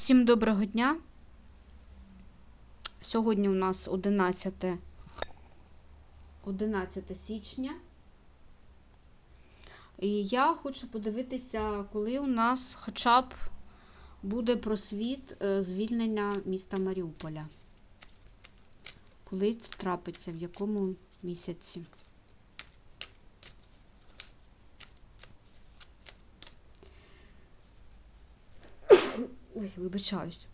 Всім доброго дня. Сьогодні у нас 11, 11 січня. І я хочу подивитися, коли у нас хоча б буде просвіт е, звільнення міста Маріуполя. Коли це трапиться, в якому місяці. Ой, вибачаюсь.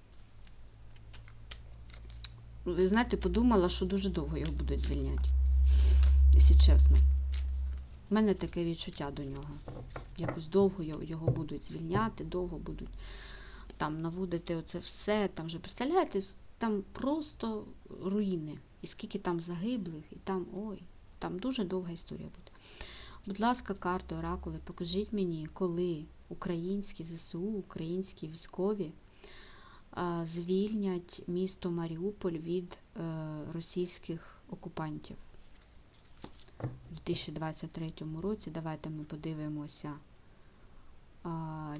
Ви знаєте, подумала, що дуже довго його будуть звільняти. Якщо чесно. У мене таке відчуття до нього. Якось довго його будуть звільняти, довго будуть там наводити оце все. Там вже, представляєте, там просто руїни. І скільки там загиблих, і там, ой, там дуже довга історія буде. Будь ласка, карти, оракули, покажіть мені, коли українські ЗСУ, українські військові звільнять місто Маріуполь від е, російських окупантів. У 2023 році, давайте ми подивимося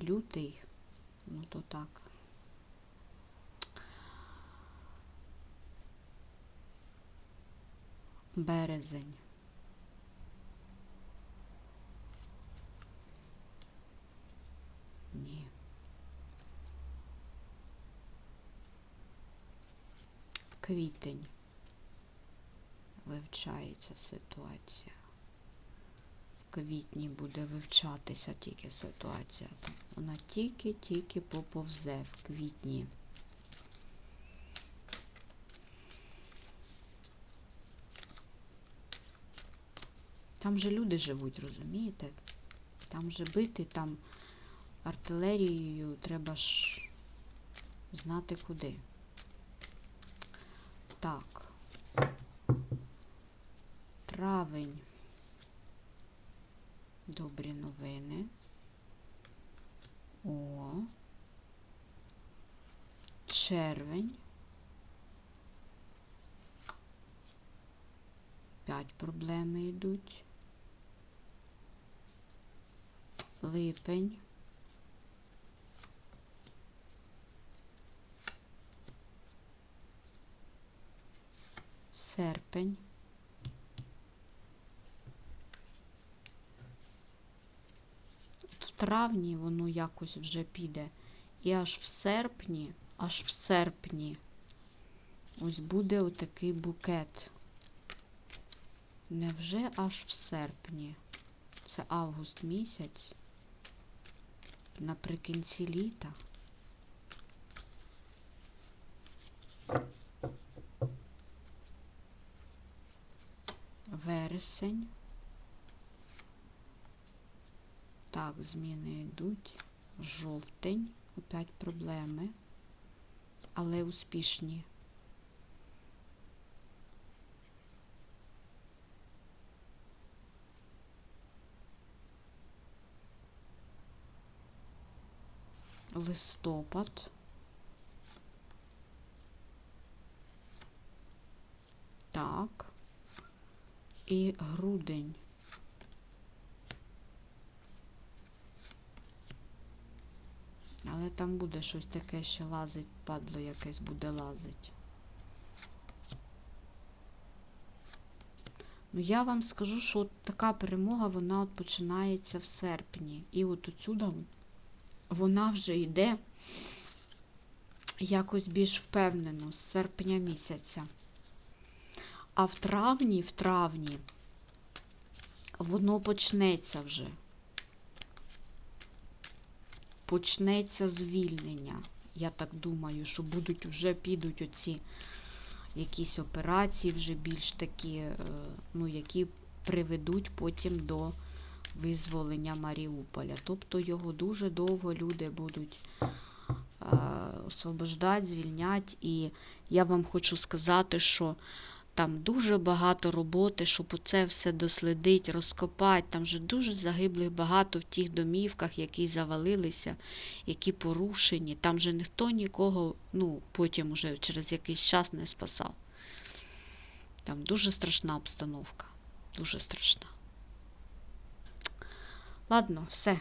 лютий, ну то так. Березень. Квітень. Вивчається ситуація. В квітні буде вивчатися тільки ситуація. Вона тільки-тільки поповзе в квітні. Там же люди живуть, розумієте? Там же бити, там артилерією треба ж знати куди. Так. Травень. Добрі новини. О. Червень. П'ять проблеми йдуть. Липень. Серпень. В травні воно якось вже піде. І аж в серпні, аж в серпні ось буде отакий букет. Невже аж в серпні? Це август місяць. Наприкінці літа. Вересень. Так, зміни йдуть. Жовтень. Опять проблеми. Але успішні. Листопад. Так. І грудень. Але там буде щось таке ще лазить, падло якесь буде лазить. Ну, я вам скажу, що от така перемога, вона от починається в серпні. І от отсюда вона вже йде якось більш впевнено, з серпня місяця. А в травні, в травні, воно почнеться вже. Почнеться звільнення. Я так думаю, що будуть вже підуть оці якісь операції, вже більш такі, е, ну, які приведуть потім до визволення Маріуполя. Тобто його дуже довго люди будуть е, освобождати, звільняти. І я вам хочу сказати, що там дуже багато роботи, щоб оце все дослідити, розкопати. Там вже дуже загиблих багато в тих домівках, які завалилися, які порушені. Там же ніхто нікого, ну, потім уже через якийсь час не спасав. Там дуже страшна обстановка. Дуже страшна. Ладно, все.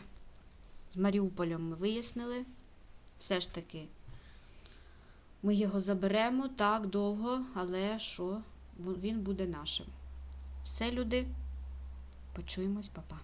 З Маріуполем ми вияснили. Все ж таки Ми його заберемо так довго, але що він буде нашим. Все, люди, почуємось, па-па.